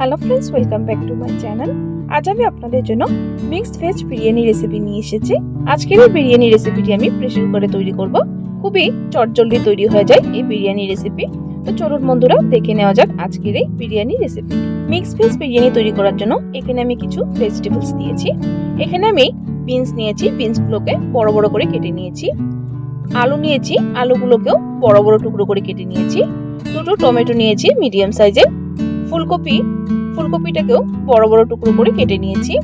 Hello friends welcome back to my channel আজ আমি আপনাদের জন্য মিক্সড ভেজ বিরিয়ানি রেসিপি নিয়ে এসেছি। আজকের এই বিরিয়ানি রেসিপিটি আমি প্রেশার কুকারে তৈরি করব। খুবই চটজলদি তৈরি হয়ে যায় এই বিরিয়ানি রেসিপি তো চলুন বন্ধুরা, দেখে নেওয়া যাক আজকের এই biryani recipe mixed veg biryani তৈরি করার জন্য এখানে আমি কিছু ভেজিটেবলস দিয়েছি। এখানে আমি বিনস নিয়েছি বিনসগুলোকে বড় বড় করে কেটে নিয়েছি। আলু নিয়েছি, আলুগুলোকেও বড় বড় টুকরো করে কেটে নিয়েছি। দুটো টমেটো নিয়েছি মিডিয়াম সাইজের ফুলকপি, ফুলকপিটাকেও বড় বড় টুকরো করে কেটে নিয়েছি।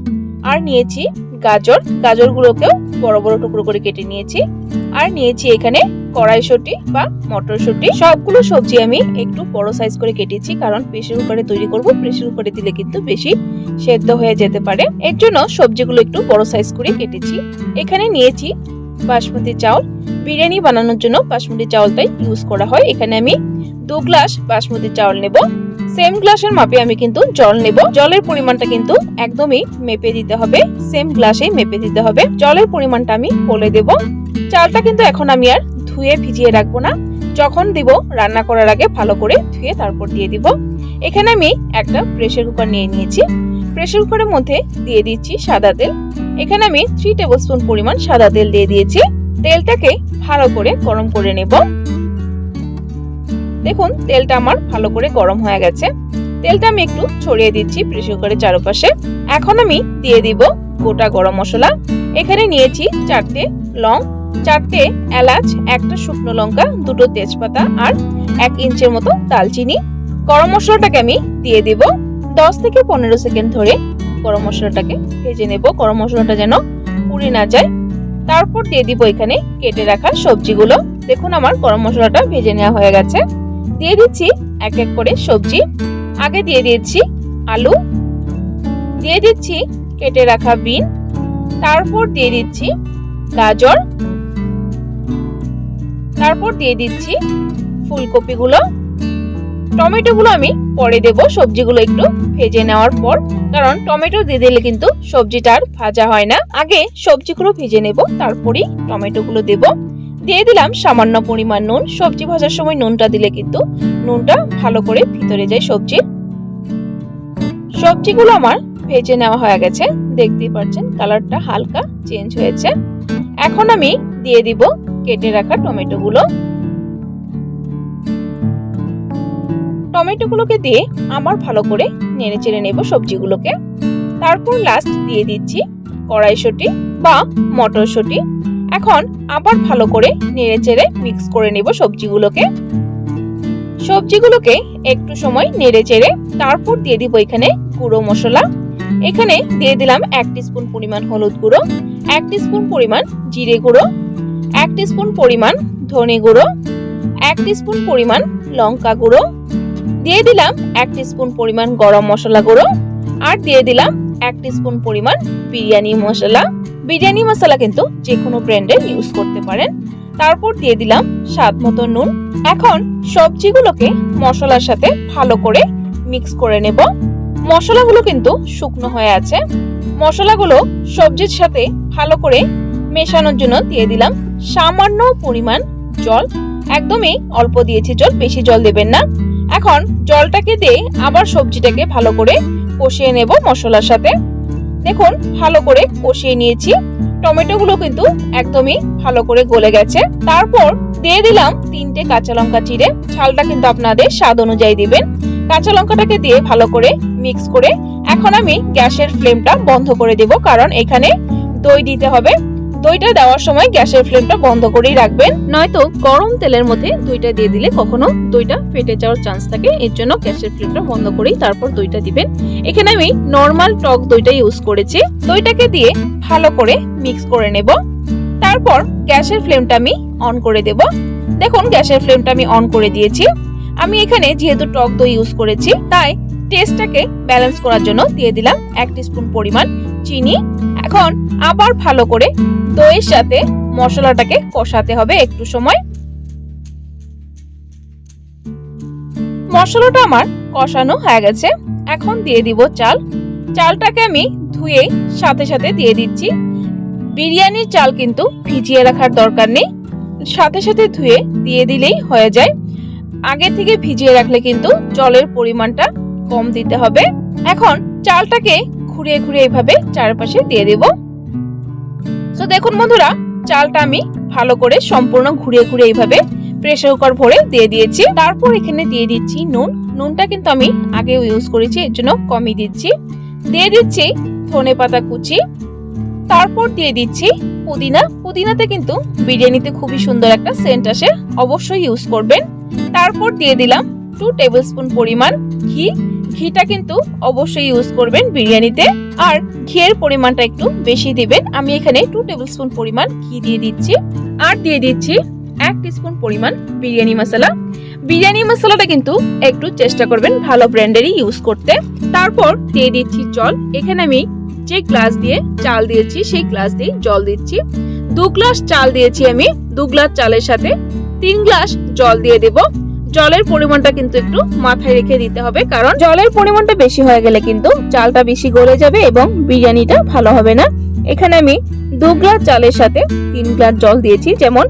আর নিয়েছি গাজর, গাজরগুলোকেও বড় বড় টুকরো করে কেটে নিয়েছি। আর নিয়েছি এখানে কড়াইশুঁটি বা মটরশুঁটি। সবগুলো সবজি আমি একটু বড় সাইজ করে কেটেছি, কারণ প্রেশার কুকারে তৈরি করব প্রেশার কুকারে দিলে কিন্তু বেশি সেদ্ধ হয়ে যেতে পারে। এর জন্য সবজিগুলো একটু বড় সাইজ করে কেটেছি। এখানে নিয়েছি বাসমতি চাউল। বিরিয়ানি বানানোর জন্য বাসমতি চাউলটাই ইউজ করা হয়। এখানে আমি দু গ্লাস বাসমতি চাউল নেব। সেম গ্লাসের মাপে আমি কিন্তু জল নেব। জলের পরিমাণটা কিন্তু একদমই মেপে দিতে হবে। সেম গ্লাসেই মেপে দিতে হবে। জলের পরিমাণটা আমি বলে দেব। চালটা কিন্তু এখন আমি আর ধুয়ে ভিজিয়ে রাখব না। যখন দিব রান্না করার আগে ভালো করে ধুয়ে তারপর দিয়ে দিব। এখানে আমি একটা প্রেসার কুকার নিয়ে নিয়েছি। প্রেসার কুকারের মধ্যে দিয়ে দিচ্ছি সাদা তেল। এখানে আমি থ্রি টেবিল স্পুন পরিমাণ সাদা তেল দিয়ে দিয়েছি। তেলটাকে ভালো করে গরম করে নেব। দেখুন, তেলটা আমার ভালো করে গরম হয়ে গেছে। তেলটা আমি একটু ছড়িয়ে দিচ্ছি প্রেসার কুকারের চারপাশে। এখন আমি দিয়ে দিব গোটা গরম মশলা। এখানে নিয়েছি চারটে লং, চারটে এলাচ, একটা শুকনো লঙ্কা, দুটো তেজপাতা আর এক ইঞ্চের মতো দালচিনি। গরম মশলাটাকে আমি দিয়ে দিব। দশ থেকে পনেরো সেকেন্ড ধরে গরম মশলাটাকে ভেজে নেব। গরম মশলাটা যেন পুড়ে না যায়। তারপর দিয়ে দিব এখানে কেটে রাখা সবজিগুলো। দেখুন, আমার গরম মশলাটা ভেজে নেওয়া হয়ে গেছে। দিয়ে দিচ্ছি এক এক করে সবজি। আগে দিয়ে দিচ্ছি আলু। দিয়ে দিচ্ছি কেটে রাখা বিন। তারপর দিয়ে দিচ্ছি গাজর। তারপর দিয়ে দিচ্ছি ফুলকপিগুলো। টমেটোগুলো আমি পরে দেব সবজিগুলো একটু ভেজে নেওয়ার পর। কারণ টমেটো দিয়ে দিলে কিন্তু সবজিটা আর ভাজা হয় না। আগে সবজিগুলো ভেজে নেব, তারপরেই টমেটোগুলো দেব। দিয়ে দিলাম সামান্য পরিমাণ নুন। সবজি ভাজার সময় নুনটা দিলে কিন্তু নুনটা ভালো করে ভিতরে যায় সবজির সবজিগুলো আমার ভেজে নেওয়া হয়ে গেছে। দেখতেই পাচ্ছেন কালারটা হালকা চেঞ্জ হয়েছে। এখন আমি দিয়ে দিব কেটে রাখা টমেটোগুলো। টমেটোগুলোকে দিয়ে আমার ভালো করে নেড়ে চেড়ে নেব সবজিগুলোকে। তারপর লাস্ট দিয়ে দিচ্ছি কড়াইশুঁটি বা মটরশুঁটি। এখন আবার ভালো করে নেড়ে চেড়ে মিক্স করে নেব সবজিগুলোকে। সবজিগুলোকে একটু সময় নেড়ে চেড়ে তারপর দিয়ে দিব এখানে গুঁড়ো মশলা। এখানে দিয়ে দিলাম এক স্পুন পরিমাণ হলুদ গুঁড়ো, এক স্পুন পরিমাণ জিরে গুঁড়ো, এক স্পুন পরিমাণ ধনে গুঁড়ো, এক স্পুন পরিমাণ লঙ্কা গুঁড়ো। দিয়ে দিলাম এক স্পুন পরিমাণ গরম মশলা গুঁড়ো আর দিয়ে দিলাম এক স্পুন পরিমাণ বিরিয়ানি মশলা। বিরিয়ানি মশলা কিন্তু যে কোনো ব্র্যান্ডের ইউজ করতে পারেন। তারপর দিয়ে দিলাম স্বাদ মতো নুন। এখন সবজিগুলোকে মশলার সাথে ভালো করে মিক্স করে নেব। মশলাগুলো কিন্তু শুকনো হয়ে আছে। মশলাগুলো সবজির সাথে ভালো করে মেশানোর জন্য দিয়ে দিলাম সামান্য পরিমাণ জল। একদমই অল্প দিয়েছি জল, বেশি জল দেবেন না। এখন জলটাকে দিয়ে আবার সবজিটাকে ভালো করে কষিয়ে নেব মশলার সাথে। দেখুন, ভালো করে কষিয়ে নিয়েছি। টমেটোগুলো কিন্তু একদমই ভালো করে গলে গেছে। তারপর দিয়ে দিলাম তিনটে কাঁচা লঙ্কা চিড়ে। ঝালটা কিন্তু আপনাদের স্বাদ অনুযায়ী দিবেন। কাঁচা লঙ্কাটাকে দিয়ে ভালো করে মিক্স করে এখন আমি গ্যাসের ফ্লেমটা বন্ধ করে দেব, কারণ এখানে দই দিতে হবে। দইটা দেওয়ার সময় গ্যাসের ফ্লেমটা বন্ধ করেই রাখবেন। নয়তো গরম তেলের মধ্যে দইটা দিয়ে দিলে কখনো দইটা ফেটে যাওয়ার চান্স থাকে, এর জন্য গ্যাসের ফ্লেমটা বন্ধ করেই তারপর দইটা দিবেন। এখানে আমি নর্মাল টক দইটা ইউজ করেছি। দইটাকে দিয়ে ভালো করে মিক্স করে নেব। তারপর গ্যাসের ফ্লেমটা আমি অন করে দেব। দেখুন গ্যাসের ফ্লেমটা আমি অন করে দিয়েছি। আমি এখানে যেহেতু টক দই ইউজ করেছি, তাই টেস্টটাকে ব্যালেন্স করার জন্য দিয়ে দিলাম এক স্পুন পরিমাণ চিনি। এখন আবার ভালো করে দইয়ের সাথে মশলাটাকে কষাতে হবে একটু সময়। মশলাটা আমার কষানো হয়ে গেছে। এখন দিয়ে দিব চাল। চালটাকে আমি ধুয়ে সাথে সাথে দিয়ে দিচ্ছি। বিরিয়ানির চাল কিন্তু ভিজিয়ে রাখার দরকার নেই। সাথে সাথে ধুয়ে দিয়ে দিলেই হয়ে যায়। আগে থেকে ভিজিয়ে রাখলে কিন্তু জলের পরিমাণটা কম দিতে হবে। এখন চালটাকে ঘুরিয়ে ঘুরিয়ে এইভাবে চারপাশে দিয়ে দেব। তো দেখুন বন্ধুরা, চালটা আমি ভালো করে সম্পূর্ণ ঘুরিয়ে ঘুরিয়ে এইভাবে প্রেসার কুকার ভরে দিয়ে দিয়েছি। তারপর এখানে দিয়ে দিচ্ছি নুন। নুনটা কিন্তু আমি আগেও ইউজ করেছি, এর জন্য কমই দিচ্ছি। দিয়ে দিচ্ছি ধনে পাতা কুচি। তারপর দিয়ে দিচ্ছি পুদিনা। পুদিনাতে কিন্তু বিরিয়ানিতে খুবই সুন্দর একটা সেন্ট আসে, অবশ্যই ইউজ করবেন। তারপর দিয়ে দিলাম টু টেবিল স্পুন পরিমাণ ঘি। ঘিটা কিন্তু অবশ্যই ইউজ করবেন বিরিয়ানিতে। আর ঘিয়ের পরিমাণটা একটু বেশি দিবেন। আমি এখানে টু টেবিল স্পুন পরিমাণ ঘি দিয়ে দিচ্ছি। আর দিয়ে দিচ্ছি এক টিস্পুন পরিমাণ বিরিয়ানি মশলা। বিরিয়ানি মশলাটা কিন্তু একটু চেষ্টা করবেন ভালো ব্র্যান্ডেরই ইউজ করতে। তারপর দিয়ে দিচ্ছি জল। এখানে আমি যে গ্লাস দিয়ে চাল দিয়েছি, সেই গ্লাস দিয়ে জল দিচ্ছি। দু গ্লাস চাল দিয়েছি আমি। দু গ্লাস চালের সাথে তিন গ্লাস জল দিয়ে দেব। জলের পরিমাণটা কিন্তু একটু মাথায় রেখে দিতে হবে, কারণ জলের পরিমাণটা বেশি হয়ে গেলে কিন্তু চালটা বেশি গলে যাবে এবং বিরিয়ানিটা ভালো হবে না। এখানে আমি দু গ্লাস চালের সাথে তিন গ্লাস জল দিয়েছি, যেমন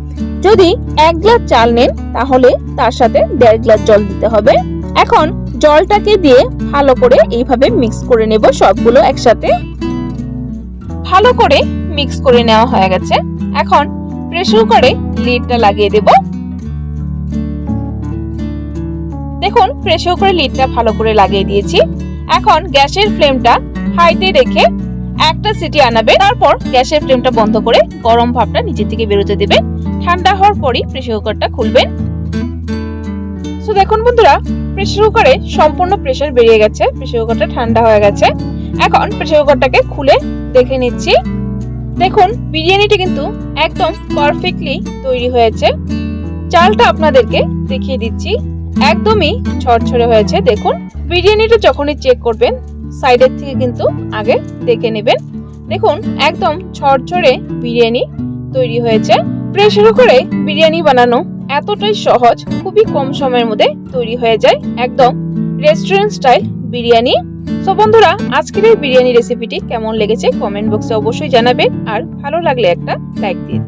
যদি এক গ্লাস চাল নেন তাহলে তার সাথে দেড় গ্লাস জল দিতে হবে। এখন জলটাকে দিয়ে ভালো করে এইভাবে মিক্স করে নেব, সবগুলো একসাথে। ভালো করে মিক্স করে নেওয়া হয়ে গেছে। এখন প্রেসার কুকারে লিডটা লাগিয়ে দেব। দেখুন প্রেসার কুকারে লিডটা ভালো করে লাগিয়ে দিয়েছি। এখন গ্যাসের ফ্লেমটা হাইতে রেখে একটা সিটি আনাবে, তারপর গ্যাসের ফ্লেমটা বন্ধ করে গরম ভাবটা নিচে থেকে বেরোতে দেবেন। ঠান্ডা হওয়ার পরই প্রেসার কুকারটা খুলবেন। তো দেখুন বন্ধুরা প্রেসার কুকারে সম্পূর্ণ প্রেসার বেরিয়ে গেছে প্রেসার কুকারটা ঠান্ডা হয়ে গেছে। এখন প্রেসার কুকারটাকে খুলে দেখে নিচ্ছি। দেখুন, বিরিয়ানিটা কিন্তু একদম পারফেক্টলি তৈরি হয়েছে। চালটা আপনাদেরকে দেখিয়ে দিচ্ছি। একদমই ছড়ছড়ে হয়েছে। দেখুন, বিরিয়ানিটা যখনই চেক করবেন সাইডের থেকে কিন্তু আগে দেখে নেবেন। দেখুন, একদম ছড়ছড়ে বিরিয়ানি তৈরি হয়েছে। প্রেশার কুকারে বিরিয়ানি বানানো এতটাই সহজ, খুবই কম সময়ের মধ্যে তৈরি হয়ে যায়। একদম রেস্টুরেন্ট স্টাইল বিরিয়ানি। তো বন্ধুরা, আজকের এই বিরিয়ানি রেসিপিটি কেমন লেগেছে? কমেন্ট বক্সে অবশ্যই জানাবেন। আর ভালো লাগলে একটা লাইক দিন।